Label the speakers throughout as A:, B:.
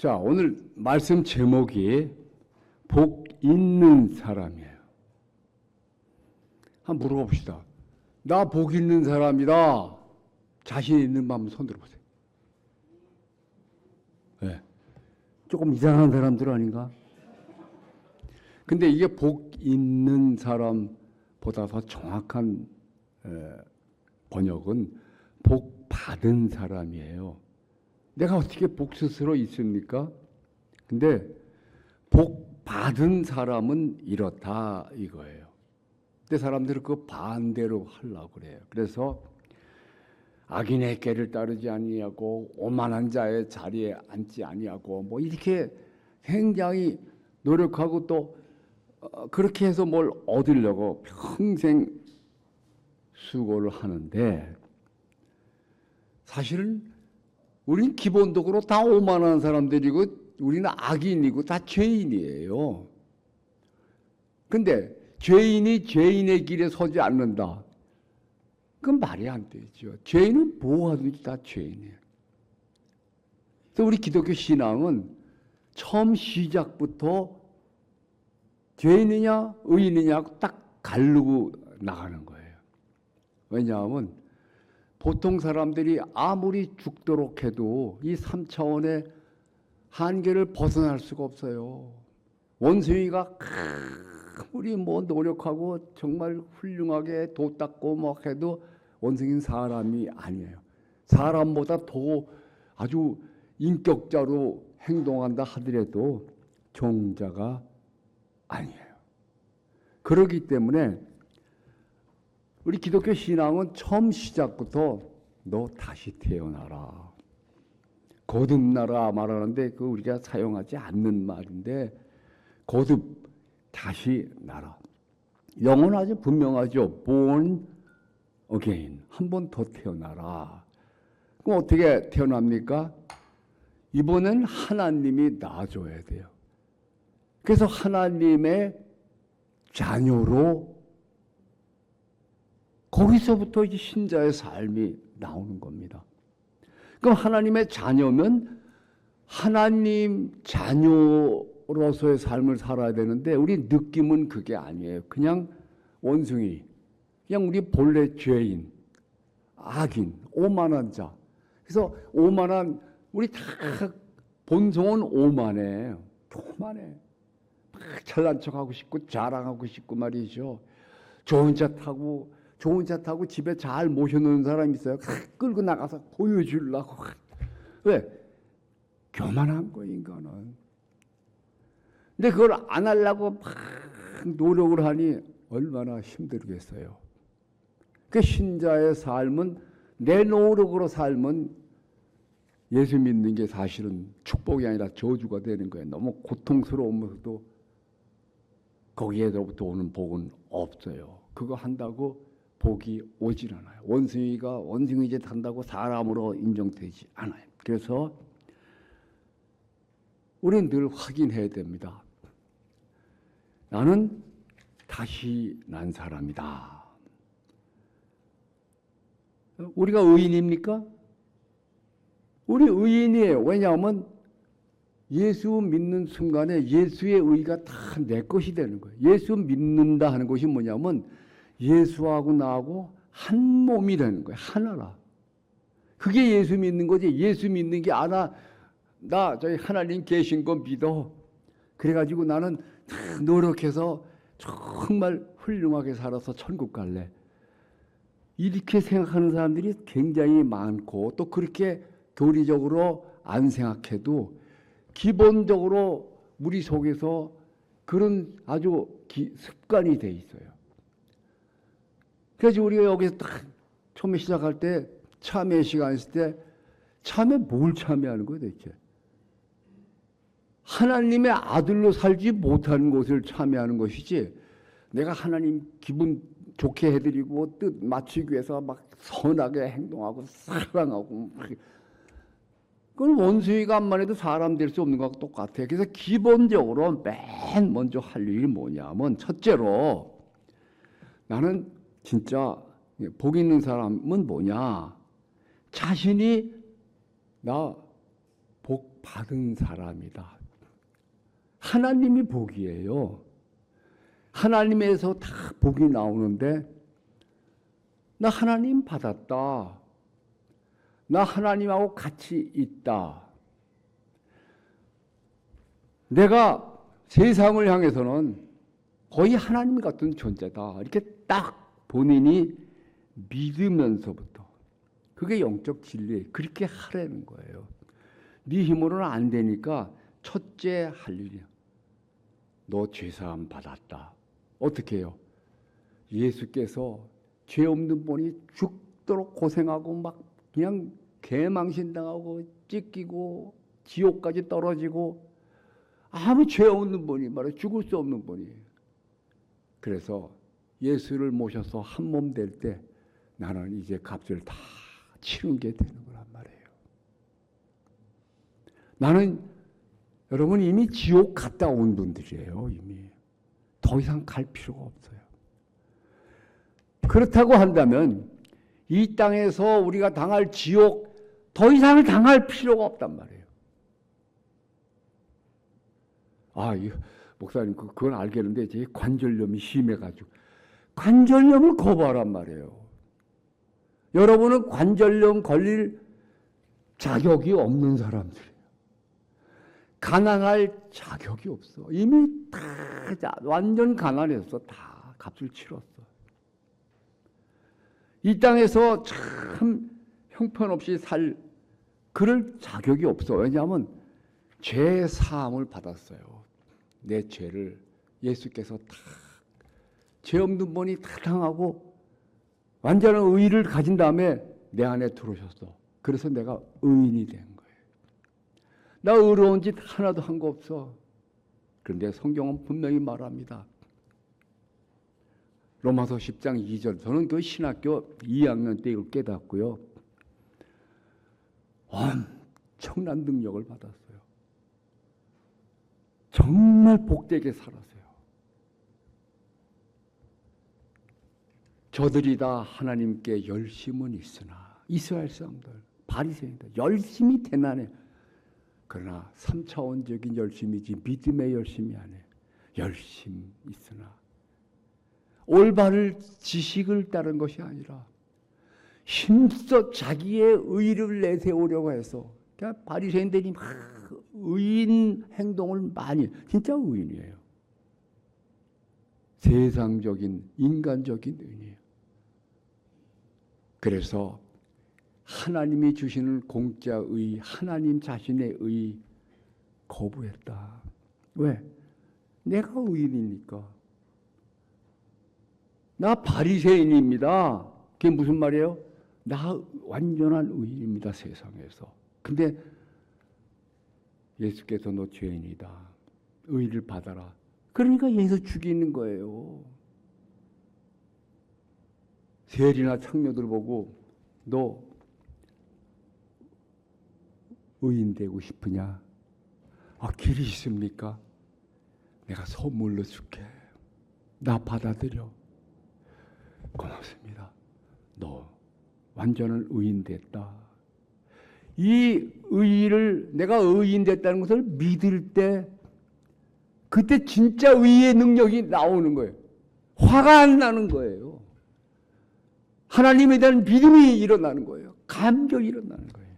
A: 자, 오늘 말씀 제목이 복 있는 사람이에요. 한번 물어봅시다. 나 복 있는 사람이다. 자신 있는 마음 손 들어 보세요. 네. 조금 이상한 사람들 아닌가? 근데 이게 복 있는 사람보다 더 정확한 에, 번역은 복 받은 사람이에요. 내가 어떻게 복 스스로 있습니까? 근데 복 받은 사람은 이렇다 이거예요. 근데 사람들은 그 반대로 하려고 그래요. 그래서 악인의 깨를 따르지 아니하고 오만한 자의 자리에 앉지 아니하고 뭐 이렇게 굉장히 노력하고 또 어, 그렇게 해서 뭘 얻으려고 평생 수고를 하는데 사실은 우리는 기본적으로 다 오만한 사람들이고 우리는 악인이고 다 죄인이에요. 근데 죄인이 죄인의 길에 서지 않는다. 그건 말이 안 되죠. 죄인은 뭐하든지 다 죄인이에요. 그래서 우리 기독교 신앙은 처음 시작부터 죄인이냐 의인이냐 딱 가르고 나가는 거예요. 왜냐하면 보통 사람들이 아무리 죽도록 해도 이 3차원의 한계를 벗어날 수가 없어요. 원숭이가 아무리 뭐 노력하고 정말 훌륭하게 도 닦고 뭐 해도 원숭이는 사람이 아니에요. 사람보다 더 아주 인격자로 행동한다 하더라도 종자가 아니에요. 그러기 때문에 우리 기독교 신앙은 처음 시작부터 너 다시 태어나라. 거듭나라 말하는데 그 우리가 사용하지 않는 말인데 거듭 다시 나라. 영어는 아주 분명하죠. born again. 한 번 더 태어나라. 그럼 어떻게 태어납니까? 이번엔 하나님이 낳아줘야 돼요. 그래서 하나님의 자녀로 거기서부터 이제 신자의 삶이 나오는 겁니다. 그럼 하나님의 자녀면 하나님 자녀로서의 삶을 살아야 되는데 우리 느낌은 그게 아니에요. 그냥 원숭이, 그냥 우리 본래 죄인, 악인, 오만한 자. 그래서 오만한 우리 다 본성은. 오만해. 막 잘난 척하고 싶고 자랑하고 싶고 말이죠. 좋은 차 타고 좋은 차 타고 집에 잘 모셔놓은 사람 있어요. 끌고 나가서 보여주려고. 왜? 교만한 거 인간은. 근데 그걸 안 하려고 막 노력을 하니 얼마나 힘들겠어요. 그 신자의 삶은 내 노력으로 삶은 예수 믿는 게 사실은 축복이 아니라 저주가 되는 거예요. 너무 고통스러우면서도 거기에서부터 오는 복은 없어요. 그거 한다고 복이 오질 않아요. 원숭이가 원숭이 이제 탄다고 사람으로 인정되지 않아요. 그래서 우리는 늘 확인해야 됩니다. 나는 다시 난 사람이다. 우리가 의인입니까? 우리 의인이에요. 왜냐하면 예수 믿는 순간에 예수의 의가 다 내 것이 되는 거예요. 예수 믿는다 하는 것이 뭐냐면 예수하고 나하고 한 몸이 되는 거예요. 하나라. 그게 예수 믿는 거지. 예수 믿는 게 아나 나 저희 하나님 계신 거 믿어. 그래가지고 나는 노력해서 정말 훌륭하게 살아서 천국 갈래. 이렇게 생각하는 사람들이 굉장히 많고 또 그렇게 교리적으로 안 생각해도 기본적으로 우리 속에서 그런 아주 기, 습관이 돼 있어요. 그래서 우리가 여기서 딱 처음에 시작할 때 참회 시간 있을 때 참회 뭘 참회하는 거예요 대체? 하나님의 아들로 살지 못하는 것을 참회하는 것이지 내가 하나님 기분 좋게 해드리고 뜻 맞추기 위해서 막 선하게 행동하고 사랑하고 막 그건 원수이가 한만 해도 사람 될 수 없는 것과 똑같아요. 그래서 기본적으로 맨 먼저 할 일이 뭐냐면 첫째로 나는 진짜 복 있는 사람은 뭐냐? 자신이 나 복 받은 사람이다. 하나님이 복이에요. 하나님에서 다 복이 나오는데 나 하나님 받았다. 나 하나님하고 같이 있다. 내가 세상을 향해서는 거의 하나님 같은 존재다. 이렇게 딱 본인이 믿으면서부터 그게 영적 진리 그렇게 하라는 거예요. 네 힘으로는 안 되니까 첫째 할 일이야. 너 죄사함 받았다. 어떻게 해요? 예수께서 죄 없는 분이 죽도록 고생하고 막 그냥 개망신당하고 찢기고 지옥까지 떨어지고 아무 죄 없는 분이 말해 죽을 수 없는 분이 그래서 예수를 모셔서 한 몸 될 때 나는 이제 값을 다 치른 게 되는 거란 말이에요. 나는 여러분 이미 지옥 갔다 온 분들이에요. 이미 더 이상 갈 필요가 없어요. 그렇다고 한다면 이 땅에서 우리가 당할 지옥 더 이상을 당할 필요가 없단 말이에요. 아, 이 목사님 그- 그건 알겠는데 제 관절염이 심해가지고 관절염을 거부하란 말이에요. 여러분은 관절염 걸릴 자격이 없는 사람들이에요. 가난할 자격이 없어. 이미 다 자- 완전 가난했어. 다 값을 치렀어. 이 땅에서 참 형편없이 살 그럴 자격이 없어. 왜냐하면 죄 사함을 받았어요. 내 죄를 예수께서 다 죄 없는 분이 다 당하고 완전한 의를 가진 다음에 내 안에 들어오셨어. 그래서 내가 의인이 된 거예요. 나 의로운 짓 하나도 한 거 없어. 그런데 성경은 분명히 말합니다. 로마서 10장 2절. 저는 그 신학교 2학년 때 이걸 깨닫고요. 엄청난 능력을 받았어요. 정말 복되게 살았어요. 저들이 다 하나님께 열심은 있으나 이스라엘 사람들 바리새인들 열심히 대난해 그러나 3차원적인 열심이지 믿음의 열심이 아니에요. 열심 있으나 올바를 지식을 따른 것이 아니라 힘써 자기의 의를 내세우려고 해서 그냥 바리새인들이 막 의인 행동을 많이 진짜 의인이에요. 세상적인 인간적인 의인이에요. 그래서 하나님이 주시는 공짜 의, 하나님 자신의 의 거부했다. 왜? 내가 의인이니까. 나 바리새인입니다. 그게 무슨 말이에요? 나 완전한 의인입니다 세상에서. 근데 예수께서 너 죄인이다. 의를 받아라. 그러니까 예수 죽이는 거예요. 세리나 창녀들 보고 너 의인 되고 싶으냐? 아 길이 있습니까? 내가 선물로 줄게. 나 받아들여. 고맙습니다. 너 완전한 의인 됐다. 이 의를 내가 의인 됐다는 것을 믿을 때 그때 진짜 의의 능력이 나오는 거예요. 화가 안 나는 거예요. 하나님에 대한 믿음이 일어나는 거예요. 감격이 일어나는 거예요.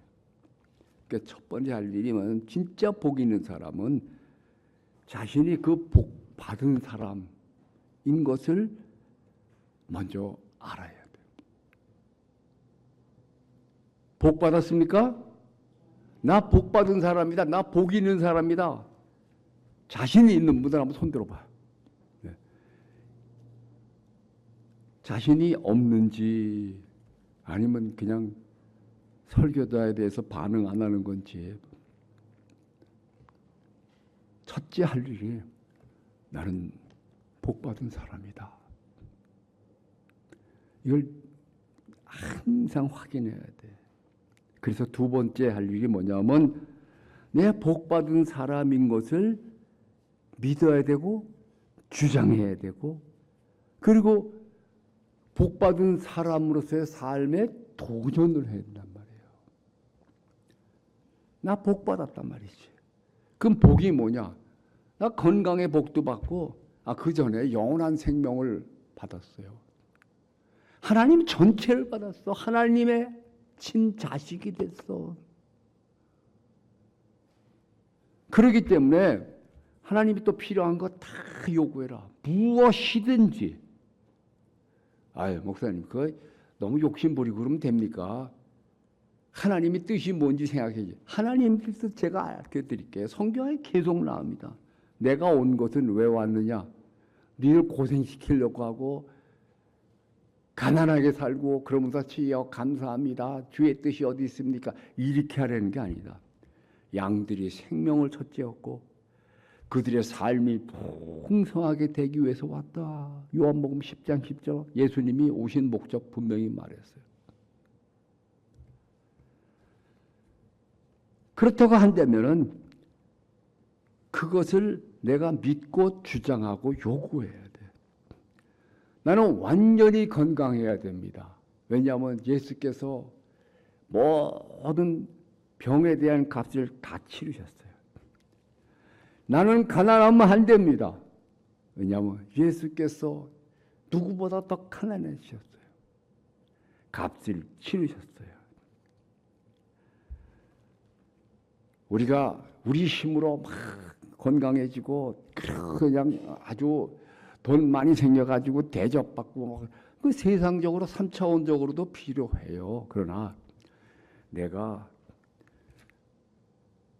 A: 그러니까 첫 번째 할 일이 면 진짜 복 있는 사람은 자신이 그 복 받은 사람인 것을 먼저 알아야 돼요. 복 받았습니까? 나 복 받은 사람이다. 나 복 있는 사람이다. 자신이 있는 분들 한번 손 들어 봐. 네. 자신이 없는지 아니면 그냥 설교자에 대해서 반응 안 하는 건지 첫째 할 일이 나는 복 받은 사람이다. 이걸 항상 확인해야 돼. 그래서 두 번째 할 일이 뭐냐면 내 복 받은 사람인 것을 믿어야 되고 주장해야 되고 그리고 복 받은 사람으로서의 삶에 도전을 된단 말이에요. 나 복 받았단 말이지. 그럼 복이 뭐냐? 나 건강의 복도 받고 아 그 전에 영원한 생명을 받았어요. 하나님 전체를 받았어. 하나님의 친자식이 됐어. 그러기 때문에 하나님이 또 필요한 거 다 요구해라. 무엇이든지. 아유, 목사님, 그거 너무 욕심 부리고 그러면 됩니까? 하나님의 뜻이 뭔지 생각해. 하나님 뜻 제가 알려드릴게요. 성경에 계속 나옵니다. 내가 온 것은 왜 왔느냐? 니를 고생시키려고 하고 가난하게 살고 그러면서 주여 감사합니다. 주의 뜻이 어디 있습니까? 이렇게 하려는 게 아니다. 양들이 생명을 첫째였고 그들의 삶이 풍성하게 되기 위해서 왔다. 요한복음 10장 10절 예수님이 오신 목적 분명히 말했어요. 그렇다고 한다면은 그것을 내가 믿고 주장하고 요구해야 돼. 나는 완전히 건강해야 됩니다. 왜냐하면 예수께서 모든 병에 대한 값을 다 치르셨어요. 나는 가난하면 안 됩니다. 왜냐하면 예수께서 누구보다 더 가난해지셨어요. 값을 치르셨어요. 우리가 우리 힘으로 막 건강해지고 그냥 아주 돈 많이 생겨가지고 대접받고 그 세상적으로 삼차원적으로도 필요해요. 그러나 내가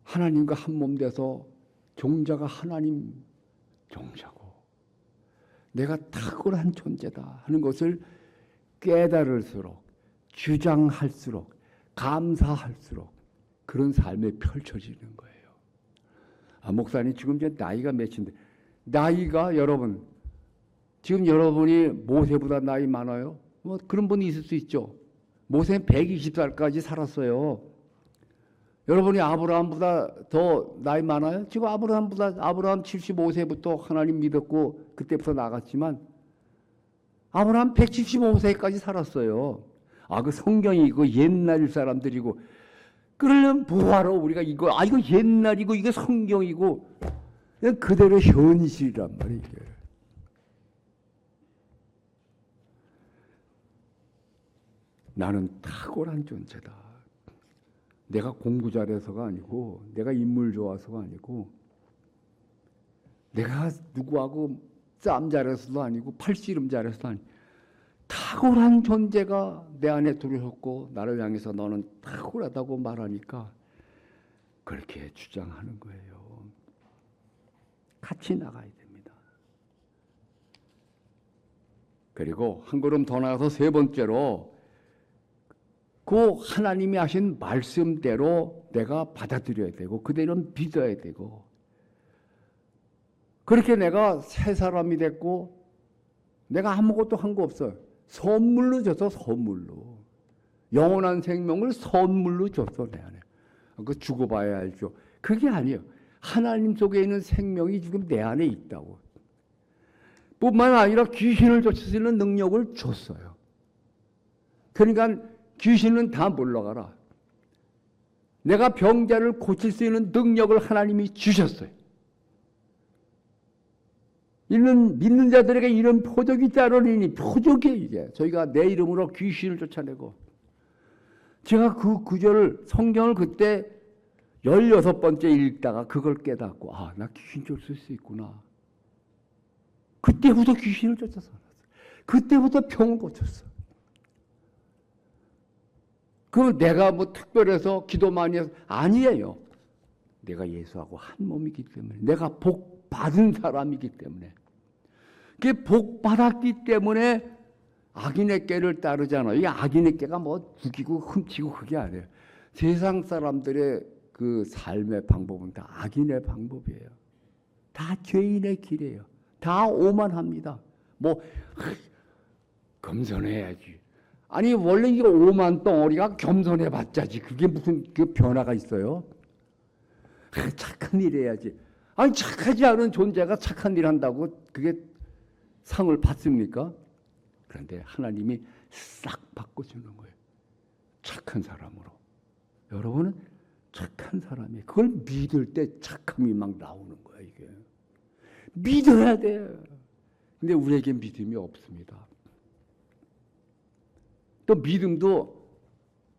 A: 하나님과 한 몸 돼서 종자가 하나님 종자고 내가 탁월한 존재다 하는 것을 깨달을수록 주장할수록 감사할수록 그런 삶이 펼쳐지는 거예요. 아, 목사님 지금 이제 나이가 몇인데 나이가 여러분 지금 여러분이 모세보다 나이 많아요? 뭐 그런 분이 있을 수 있죠. 모세는 120살까지 살았어요. 여러분이 아브라함보다 더 나이 많아요? 지금 아브라함보다 아브라함 75세부터 하나님 믿었고 그때부터 나갔지만 아브라함 175세까지 살았어요. 아 그 성경이 이거 옛날 사람들이고 그러려면 뭐하러 우리가 이거 아 이거 옛날이고 이거 성경이고 그냥 그대로 현실이란 말이에요. 나는 탁월한 존재다. 내가 공부 잘해서가 아니고 내가 인물 좋아서가 아니고 내가 누구하고 싸움 잘해서도 아니고 팔씨름 잘해서도 아니고 탁월한 존재가 내 안에 들어섰고 나를 향해서 너는 탁월하다고 말하니까 그렇게 주장하는 거예요. 같이 나가야 됩니다. 그리고 한 걸음 더 나가서 세 번째로 그 하나님이 하신 말씀대로 내가 받아들여야 되고 그대로 믿어야 되고 그렇게 내가 새 사람이 됐고 내가 아무것도 한 거 없어요. 선물로 줬어 선물로 영원한 생명을 선물로 줬어 내 안에 그 죽어봐야 알죠. 그게 아니에요. 하나님 속에 있는 생명이 지금 내 안에 있다고. 뿐만 아니라 귀신을 쫓을 수 있는 능력을 줬어요. 그러니까 귀신은 다 물러가라. 내가 병자를 고칠 수 있는 능력을 하나님이 주셨어요. 이는 믿는 자들에게 이런 표적이 따르니 표적이에요 이게. 저희가 내 이름으로 귀신을 쫓아내고 제가 그 구절을 성경을 그때 16번째 읽다가 그걸 깨닫고 아, 나 귀신 쫓을 수 있구나. 그때부터 귀신을 쫓아서 그때부터 병을 고쳤어. 그 내가 뭐 특별해서 기도 많이 해서 아니에요. 내가 예수하고 한 몸이기 때문에 내가 복 받은 사람이기 때문에 그복 받았기 때문에 악인의 깨를 따르잖아요. 이 악인의 깨가 뭐 죽이고 훔치고 그게 아니에요. 세상 사람들의 그 삶의 방법은 다 악인의 방법이에요. 다 죄인의 길이에요. 다 오만합니다. 뭐 겸손해야지. 아니 원래 이거 오만 덩어리가 겸손해 봤자지 그게 무슨 그 변화가 있어요? 아, 착한 일 해야지. 아니 착하지 않은 존재가 착한 일 한다고 그게 상을 받습니까? 그런데 하나님이 싹 바꿔주는 거예요. 착한 사람으로. 여러분은 착한 사람이 그걸 믿을 때 착함이 막 나오는 거야 이게 믿어야 돼. 근데 우리에게 믿음이 없습니다. 또 믿음도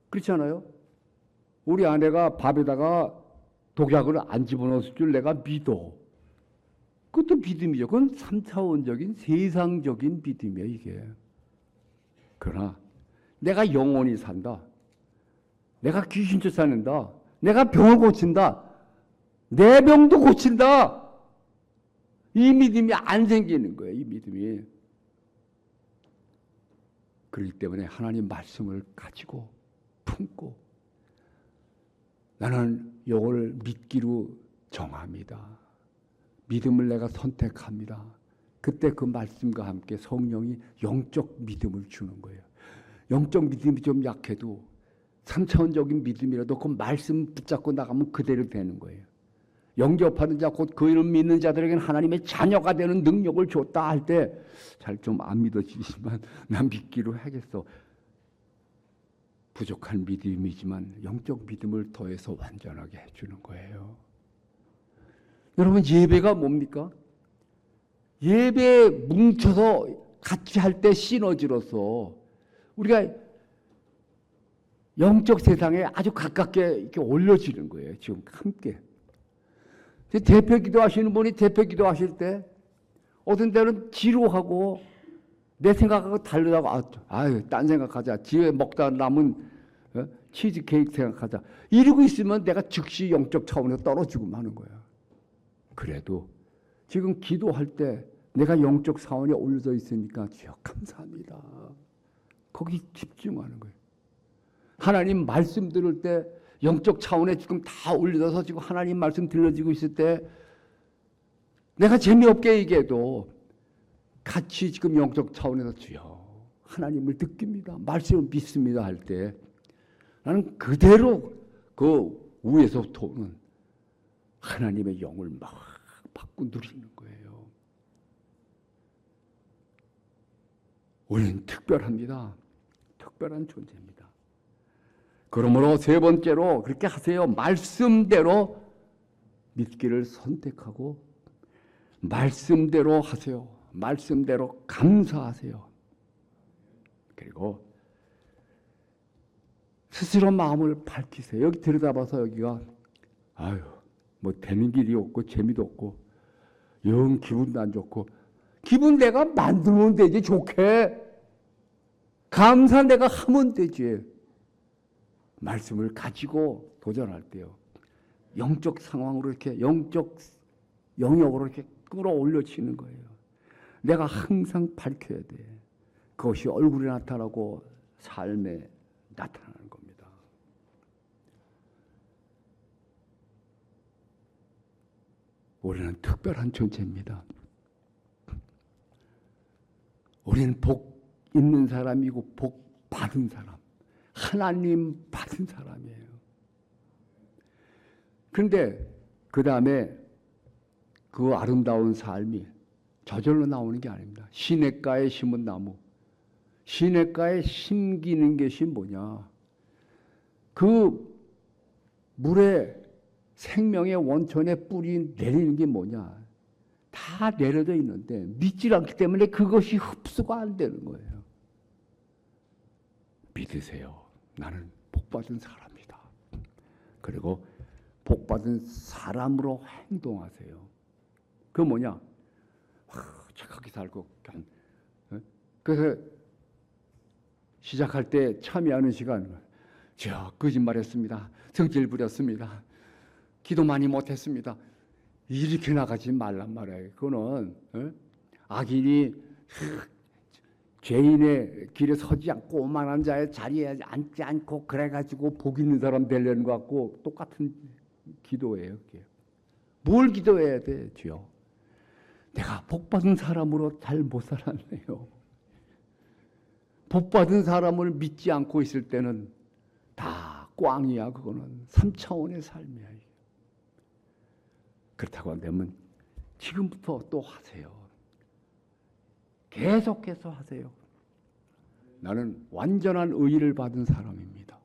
A: 그렇잖아요. 우리 아내가 밥에다가 독약을 안 집어넣을 줄 내가 믿어. 그것도 믿음이죠. 그건 3차원적인 세상적인 믿음이에요, 이게. 그러나 내가 영원히 산다. 내가 귀신 쫓아낸다. 내가 병을 고친다. 내 병도 고친다. 이 믿음이 안 생기는 거예요, 이 믿음이. 그렇기 때문에 하나님 말씀을 가지고 품고 나는 이걸 믿기로 정합니다. 믿음을 내가 선택합니다. 그때 그 말씀과 함께 성령이 영적 믿음을 주는 거예요. 영적 믿음이 좀 약해도 3차원적인 믿음이라도 그 말씀 붙잡고 나가면 그대로 되는 거예요. 영접하는 자, 곧 그 이름 믿는 자들에게는 하나님의 자녀가 되는 능력을 줬다 할 때 잘 좀 안 믿어지지만 난 믿기로 하겠어. 부족한 믿음이지만 영적 믿음을 더해서 완전하게 해주는 거예요. 여러분 예배가 뭡니까? 예배 뭉쳐서 같이 할 때 시너지로서 우리가 영적 세상에 아주 가깝게 이렇게 올려지는 거예요. 지금 함께. 대표 기도하시는 분이 대표 기도하실 때 어떤 때는 지루하고 내 생각하고 다르다고 아, 아유 딴 생각하자 집에 먹다 남은 어? 치즈 케이크 생각하자 이러고 있으면 내가 즉시 영적 차원에서 떨어지고 마는 거야. 그래도 지금 기도할 때 내가 영적 사원에 올려져 있으니까 주여 감사합니다. 거기 집중하는 거예요. 하나님 말씀 들을 때 영적 차원에 지금 다 올려서 지금 하나님 말씀 들려지고 있을 때 내가 재미없게 얘기해도 같이 지금 영적 차원에서 주여 하나님을 느낍니다. 말씀을 믿습니다 할 때 나는 그대로 그 위에서부터 오는 하나님의 영을 막 받고 누리는 거예요. 우리는 특별합니다. 특별한 존재입니다. 그러므로 세 번째로 그렇게 하세요. 말씀대로 믿기를 선택하고 말씀대로 하세요. 말씀대로 감사하세요. 그리고 스스로 마음을 밝히세요. 여기 들여다봐서 여기가 아유 뭐 되는 길이 없고 재미도 없고 영 기분도 안 좋고 기분 내가 만들면 되지 좋게 감사 내가 하면 되지 말씀을 가지고 도전할 때요 영적 상황으로 이렇게 영적 영역으로 이렇게 끌어올려치는 거예요. 내가 항상 밝혀야 돼. 그것이 얼굴에 나타나고 삶에 나타나는 겁니다. 우리는 특별한 존재입니다. 우리는 복 있는 사람이고 복 받은 사람, 하나님 받은 사람이에요. 그런데 그 다음에 그 아름다운 삶이 저절로 나오는 게 아닙니다. 시냇가에 심은 나무. 시냇가에 심기는 것이 뭐냐? 그 물에 생명의 원천에 뿌리 내리는 게 뭐냐? 다 내려져 있는데 믿질 않기 때문에 그것이 흡수가 안 되는 거예요. 믿으세요. 나는 복받은 사람이다. 그리고 복받은 사람으로 행동하세요. 그 뭐냐? 와, 착하게 살고 어? 그래서 시작할 때 참여하는 시간 저 거짓말했습니다. 성질 부렸습니다. 기도 많이 못했습니다. 이렇게 나가지 말란 말이에요. 그거는 어? 악인이 죄인의 길에 서지 않고 오만한 자의 자리에 앉지 않고 그래가지고 복 있는 사람 되려는 것 같고 똑같은 기도예요. 뭘 기도해야 돼, 주여? 내가 복 받은 사람으로 잘 못 살았네요. 복 받은 사람을 믿지 않고 있을 때는 다 꽝이야. 그거는 3차원의 삶이야. 그렇다고 한다면 지금부터 또 하세요. 계속해서 하세요. 나는 완전한 의를 받은 사람입니다.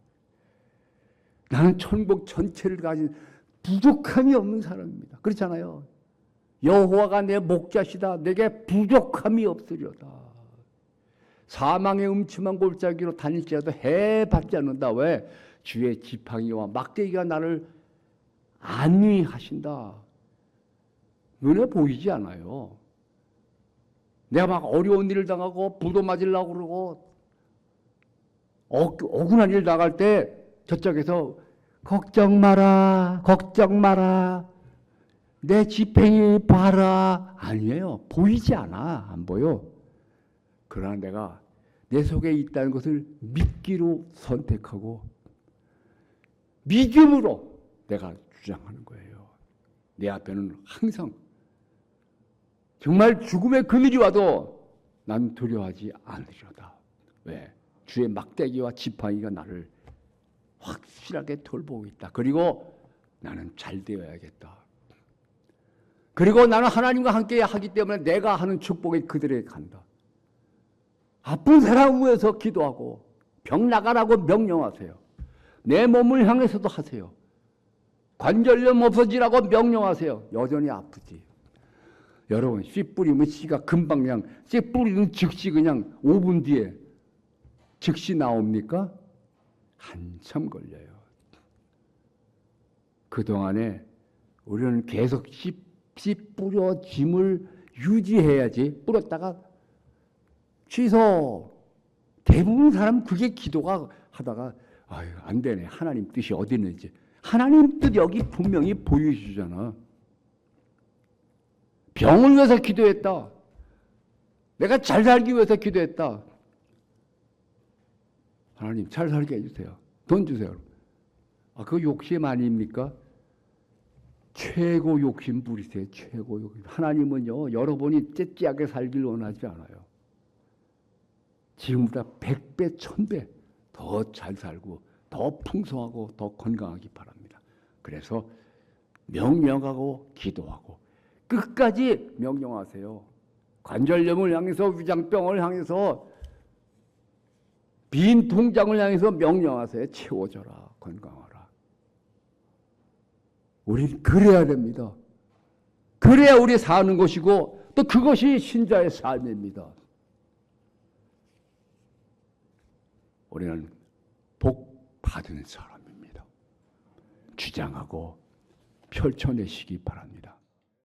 A: 나는 천국 전체를 가진 부족함이 없는 사람입니다. 그렇잖아요. 여호와가 내 목자시다. 내게 부족함이 없으려다. 사망의 음침한 골짜기로 다닐지라도 해받지 않는다. 왜? 주의 지팡이와 막대기가 나를 안위하신다. 눈에 보이지 않아요. 내가 막 어려운 일을 당하고 부도 맞으려고 그러고 어, 억울한 일 나갈 때 저쪽에서 걱정 마라, 걱정 마라, 내 지팽이 봐라. 아니에요. 보이지 않아. 안 보여. 그러나 내가 내 속에 있다는 것을 믿기로 선택하고 믿음으로 내가 주장하는 거예요. 내 앞에는 항상 정말 죽음의 그늘이 와도 난 두려워하지 않으려다. 왜? 주의 막대기와 지팡이가 나를 확실하게 돌보고 있다. 그리고 나는 잘 되어야겠다. 그리고 나는 하나님과 함께 하기 때문에 내가 하는 축복이 그들에게 간다. 아픈 사람 위해서 기도하고 병 나가라고 명령하세요. 내 몸을 향해서도 하세요. 관절염 없어지라고 명령하세요. 여전히 아프지. 여러분 씨 뿌리면 씨가 금방 그냥 씨 뿌리는 즉시 그냥 5분 뒤에 즉시 나옵니까? 한참 걸려요. 그동안에 우리는 계속 씨, 씨 뿌려 짐을 유지해야지. 뿌렸다가 취소. 대부분 사람 그게 기도가 하다가 아유 안 되네. 하나님 뜻이 어디 있는지. 하나님 뜻 여기 분명히 보여주잖아 병을 위해서 기도했다. 내가 잘 살기 위해서 기도했다. 하나님 잘 살게 해주세요. 돈 주세요 아 그 욕심 아닙니까? 최고 욕심 부리세요 최고 욕심. 하나님은요 여러분이 째째하게 살길 원하지 않아요. 지금보다 백배 천배 더 잘 살고 더 풍성하고 더 건강하기 바랍니다. 그래서 명령하고 기도하고 끝까지 명령하세요. 관절염을 향해서 위장병을 향해서 빈 통장을 향해서 명령하세요. 채워져라 건강하라. 우리는 그래야 됩니다. 그래야 우리 사는 것이고 또 그것이 신자의 삶입니다. 우리는 복 받은 사람입니다. 주장하고 펼쳐내시기 바랍니다.